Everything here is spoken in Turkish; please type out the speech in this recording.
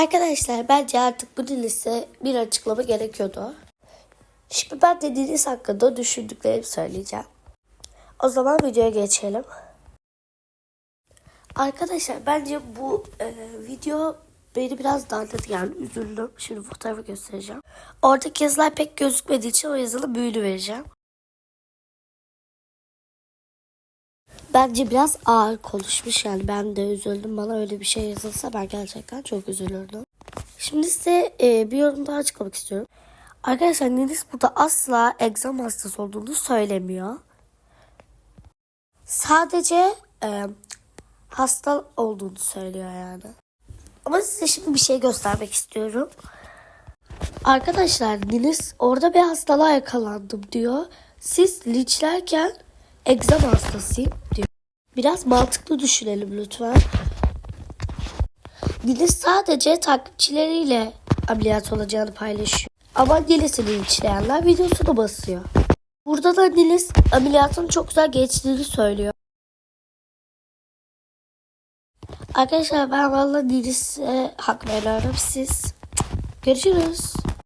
Arkadaşlar bence artık bu dilise bir açıklama gerekiyordu. Şimdi ben de Deniz hakkında düşündüklerimi söyleyeceğim. O zaman videoya geçelim. Arkadaşlar bence bu e, video beni biraz darladı yani üzüldüm. Şimdi fotoğrafı göstereceğim. Oradaki yazılar pek gözükmediği için o yazılı büyülü vereceğim. Bence biraz ağır konuşmuş yani ben de üzüldüm. Bana öyle bir şey yazılsa ben gerçekten çok üzülürdüm. Şimdi size e, bir yorum daha açıklamak istiyorum. Arkadaşlar Deniz burada asla egzam hastası olduğunu söylemiyor. Sadece e, hasta olduğunu söylüyor yani. Ama size şimdi bir şey göstermek istiyorum. Arkadaşlar Deniz orada bir hastalığa yakalandım diyor. Siz linçlerken egzam hastasıyım diyor. Biraz mantıklı düşünelim lütfen. Deniz sadece takipçileriyle ameliyat olacağını paylaşıyor. Ama Niles'i linçleyenler videosunu basıyor. Burada da Niles ameliyatın çok güzel geçtiğini söylüyor. Arkadaşlar ben valla Niles'e hak veriyorum siz. Görüşürüz.